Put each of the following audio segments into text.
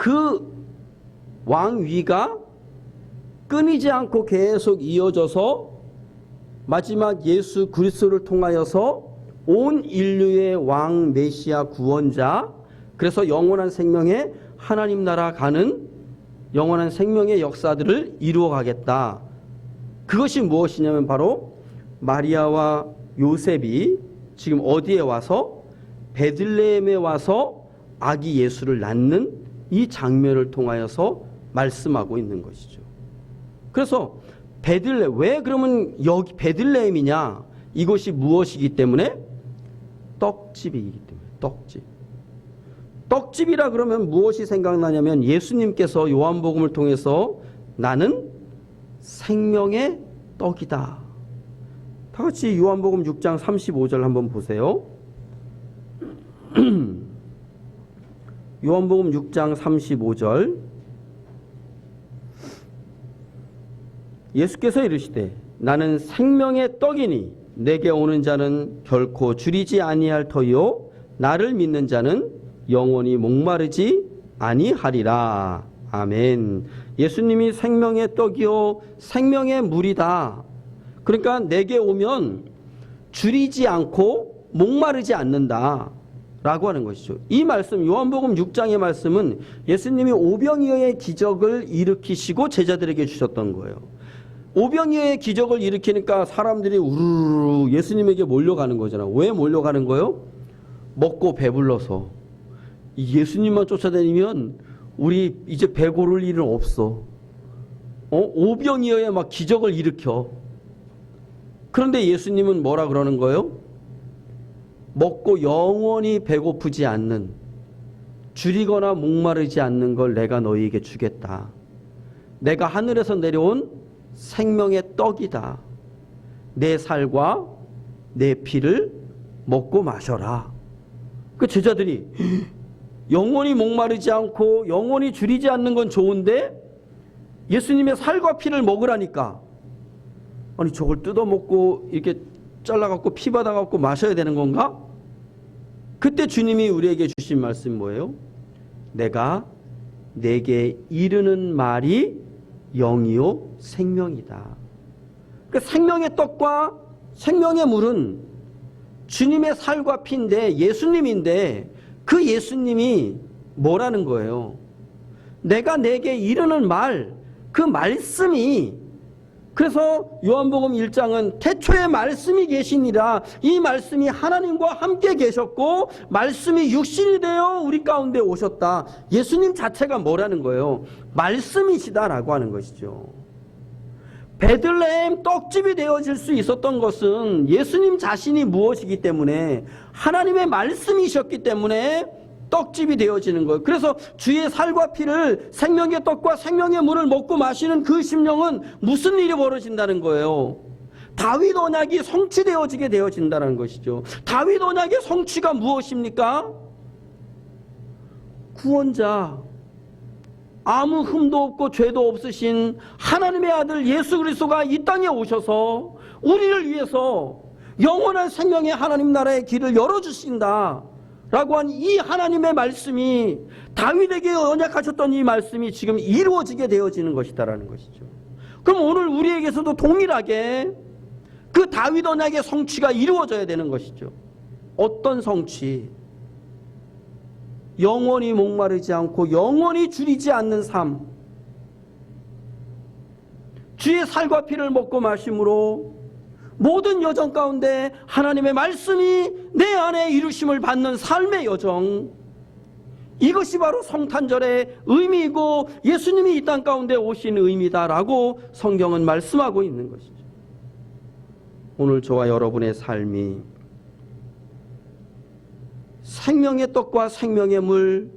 그 왕위가 끊이지 않고 계속 이어져서 마지막 예수 그리스도를 통하여서 온 인류의 왕 메시아 구원자 그래서 영원한 생명의 하나님 나라 가는 영원한 생명의 역사들을 이루어 가겠다. 그것이 무엇이냐면 바로 마리아와 요셉이 지금 어디에 와서 베들레헴에 와서 아기 예수를 낳는 이 장면을 통하여서 말씀하고 있는 것이죠. 그래서 베들레 왜 그러면 여기 베들레헴이냐? 이것이 무엇이기 때문에 떡집이기 때문에 떡집. 떡집이라 그러면 무엇이 생각나냐면 예수님께서 요한복음을 통해서 나는 생명의 떡이다. 다 같이 요한복음 6장 35절 한번 보세요. 요한복음 6장 35절. 예수께서 이르시되 나는 생명의 떡이니 내게 오는 자는 결코 줄이지 아니할 터요 나를 믿는 자는 영원히 목마르지 아니하리라. 아멘. 예수님이 생명의 떡이요 생명의 물이다. 그러니까 내게 오면 줄이지 않고 목마르지 않는다 라고 하는 것이죠. 이 말씀 요한복음 6장의 말씀은 예수님이 오병이어의 기적을 일으키시고 제자들에게 주셨던 거예요. 오병이어의 기적을 일으키니까 사람들이 우르르 예수님에게 몰려가는 거잖아. 왜 몰려가는 거예요? 먹고 배불러서. 이 예수님만 쫓아다니면 우리 이제 배 고를 일은 없어. 어? 오병이어에 막 기적을 일으켜. 그런데 예수님은 뭐라 그러는 거예요? 먹고 영원히 배고프지 않는 줄이거나 목마르지 않는 걸 내가 너희에게 주겠다. 내가 하늘에서 내려온 생명의 떡이다. 내 살과 내 피를 먹고 마셔라. 그 제자들이 영원히 목마르지 않고 영원히 줄이지 않는 건 좋은데 예수님의 살과 피를 먹으라니까 아니 저걸 뜯어 먹고 이렇게 잘라갖고 피 받아갖고 마셔야 되는 건가? 그때 주님이 우리에게 주신 말씀 뭐예요? 내가 내게 이르는 말이 영이요 생명이다. 그 생명의 떡과 생명의 물은 주님의 살과 피인데 예수님인데 그 예수님이 뭐라는 거예요? 내가 내게 이르는 말, 그 말씀이 그래서 요한복음 1장은 태초에 말씀이 계시니라 이 말씀이 하나님과 함께 계셨고 말씀이 육신이 되어 우리 가운데 오셨다. 예수님 자체가 뭐라는 거예요? 말씀이시다라고 하는 것이죠. 베들레헴 떡집이 되어질 수 있었던 것은 예수님 자신이 무엇이기 때문에 하나님의 말씀이셨기 때문에 떡집이 되어지는 거예요. 그래서 주의 살과 피를 생명의 떡과 생명의 물을 먹고 마시는 그 심령은 무슨 일이 벌어진다는 거예요. 다윗 언약이 성취되어지게 되어진다는 것이죠. 다윗 언약의 성취가 무엇입니까? 구원자, 아무 흠도 없고 죄도 없으신 하나님의 아들 예수 그리스도가 이 땅에 오셔서 우리를 위해서 영원한 생명의 하나님 나라의 길을 열어주신다. 라고 한 이 하나님의 말씀이 다윗에게 언약하셨던 이 말씀이 지금 이루어지게 되어지는 것이다라는 것이죠. 그럼 오늘 우리에게서도 동일하게 그 다윗 언약의 성취가 이루어져야 되는 것이죠. 어떤 성취? 영원히 목마르지 않고 영원히 줄이지 않는 삶. 주의 살과 피를 먹고 마심으로 모든 여정 가운데 하나님의 말씀이 내 안에 이루심을 받는 삶의 여정. 이것이 바로 성탄절의 의미이고 예수님이 이 땅 가운데 오신 의미다라고 성경은 말씀하고 있는 것이죠. 오늘 저와 여러분의 삶이 생명의 떡과 생명의 물,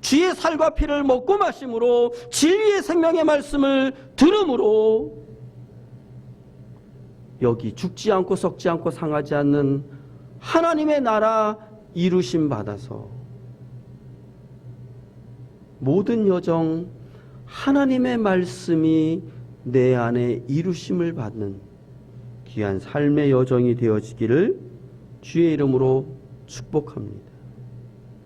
주의 살과 피를 먹고 마심으로 진리의 생명의 말씀을 들음으로 여기 죽지 않고 썩지 않고 상하지 않는 하나님의 나라 이루심 받아서 모든 여정 하나님의 말씀이 내 안에 이루심을 받는 귀한 삶의 여정이 되어지기를 주의 이름으로 축복합니다.